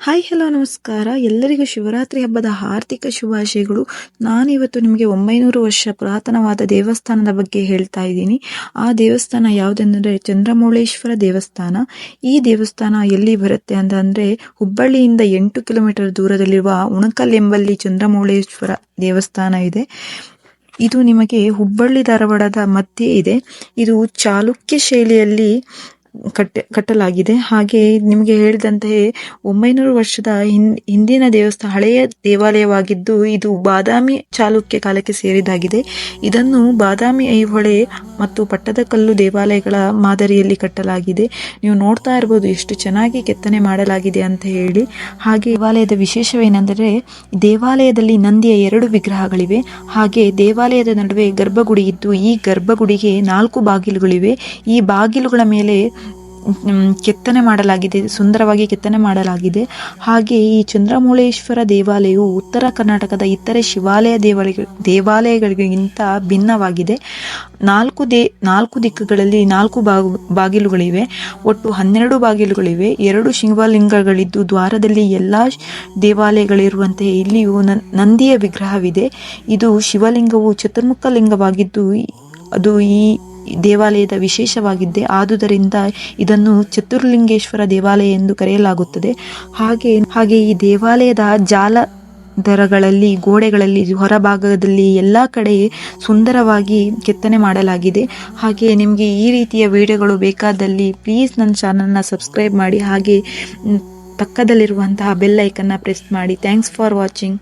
Hi, hello, ನಮಸ್ಕಾರ. ಎಲ್ಲರಿಗೂ ಶಿವರಾತ್ರಿ ಹಬ್ಬದ ಆರ್ಥಿಕ ಶುಭಾಶಯಗಳು. ನಾನಿವತ್ತು ನಿಮಗೆ ಒಂಬೈನೂರು ವರ್ಷ ಪುರಾತನವಾದ ದೇವಸ್ಥಾನದ ಬಗ್ಗೆ ಹೇಳ್ತಾ ಇದ್ದೀನಿ. ಆ ದೇವಸ್ಥಾನ ಯಾವುದೆಂದರೆ ಚಂದ್ರಮೌಳೇಶ್ವರ ದೇವಸ್ಥಾನ. ಈ ದೇವಸ್ಥಾನ ಎಲ್ಲಿ ಬರುತ್ತೆ ಅಂತಂದರೆ ಹುಬ್ಬಳ್ಳಿಯಿಂದ ಎಂಟು ಕಿಲೋಮೀಟರ್ ದೂರದಲ್ಲಿರುವ ಉಣಕಲ್ ಎಂಬಲ್ಲಿ ಚಂದ್ರಮೌಳೇಶ್ವರ ದೇವಸ್ಥಾನ ಇದೆ. ಇದು ನಿಮಗೆ ಹುಬ್ಬಳ್ಳಿ ಧಾರವಾಡದ ಮಧ್ಯೆ ಇದೆ. ಇದು ಚಾಲುಕ್ಯ ಶೈಲಿಯಲ್ಲಿ ಕಟ್ಟ, ಕಟ್ಟಲಾಗಿದೆ. ಹಾಗೆ ನಿಮಗೆ ಹೇಳಿದಂತೆ ಒಂಬೈನೂರು ವರ್ಷದ ಹಿಂದಿನ ದೇವಸ್ಥಾನ, ಹಳೆಯ ದೇವಾಲಯವಾಗಿದ್ದು ಇದು ಬಾದಾಮಿ ಚಾಲುಕ್ಯ ಕಾಲಕ್ಕೆ ಸೇರಿದಾಗಿದೆ. ಇದನ್ನು ಬಾದಾಮಿ ಐಹೊಳೆ ಮತ್ತು ಪಟ್ಟದಕಲ್ಲು ದೇವಾಲಯಗಳ ಮಾದರಿಯಲ್ಲಿ ಕಟ್ಟಲಾಗಿದೆ. ನೀವು ನೋಡ್ತಾ ಇರ್ಬೋದು ಎಷ್ಟು ಚೆನ್ನಾಗಿ ಕೆತ್ತನೆ ಮಾಡಲಾಗಿದೆ ಅಂತ ಹೇಳಿ. ಹಾಗೆ ದೇವಾಲಯದ ವಿಶೇಷವೇನೆಂದರೆ ದೇವಾಲಯದಲ್ಲಿ ನಂದಿಯ ಎರಡು ವಿಗ್ರಹಗಳಿವೆ. ಹಾಗೆ ದೇವಾಲಯದ ನಡುವೆ ಗರ್ಭಗುಡಿ ಇದ್ದು ಈ ಗರ್ಭಗುಡಿಗೆ ನಾಲ್ಕು ಬಾಗಿಲುಗಳಿವೆ. ಈ ಬಾಗಿಲುಗಳ ಮೇಲೆ ಕೆತ್ತನೆ ಮಾಡಲಾಗಿದೆ, ಸುಂದರವಾಗಿ ಕೆತ್ತನೆ ಮಾಡಲಾಗಿದೆ. ಹಾಗೆ ಈ ಚಂದ್ರಮೂಳೇಶ್ವರ ದೇವಾಲಯವು ಉತ್ತರ ಕರ್ನಾಟಕದ ಇತರೆ ಶಿವಾಲಯ ದೇವಾಲಯ ದೇವಾಲಯಗಳಿಗಿಂತ ಭಿನ್ನವಾಗಿದೆ. ನಾಲ್ಕು ದೇ, ನಾಲ್ಕು ದಿಕ್ಕುಗಳಲ್ಲಿ ನಾಲ್ಕು ಬಾಗು, ಬಾಗಿಲುಗಳಿವೆ. ಒಟ್ಟು ಹನ್ನೆರಡು ಬಾಗಿಲುಗಳಿವೆ. ಎರಡು ಶಿವಲಿಂಗಗಳಿದ್ದು ದ್ವಾರದಲ್ಲಿ ಎಲ್ಲ ದೇವಾಲಯಗಳಿರುವಂತೆ ಇಲ್ಲಿಯೂ ನಂದಿಯ ವಿಗ್ರಹವಿದೆ. ಇದು ಶಿವಲಿಂಗವು ಚತುರ್ಮುಖ ಲಿಂಗವಾಗಿದ್ದು, ಅದು ಈ ದೇವಾಲಯದ ವಿಶೇಷವಾಗಿದೆ ಆದುದರಿಂದ ಇದನ್ನು ಚತುರ್ಲಿಂಗೇಶ್ವರ ದೇವಾಲಯ ಎಂದು ಕರೆಯಲಾಗುತ್ತದೆ. ಹಾಗೆ ಹಾಗೆ ಈ ದೇವಾಲಯದ ಜಾಲ ದರಗಳಲ್ಲಿ ಗೋಡೆಗಳಲ್ಲಿ, ಹೊರಭಾಗದಲ್ಲಿ ಎಲ್ಲ ಕಡೆ ಸುಂದರವಾಗಿ ಕೆತ್ತನೆ ಮಾಡಲಾಗಿದೆ. ಹಾಗೆ ನಿಮಗೆ ಈ ರೀತಿಯ ವಿಡಿಯೋಗಳು ಬೇಕಾದಲ್ಲಿ ಪ್ಲೀಸ್ ನನ್ನ ಚಾನಲ್ನ ಸಬ್ಸ್ಕ್ರೈಬ್ ಮಾಡಿ. ಹಾಗೆ ಪಕ್ಕದಲ್ಲಿರುವಂತಹ ಬೆಲ್ ಐಕನ್ನ ಪ್ರೆಸ್ ಮಾಡಿ. Thanks for watching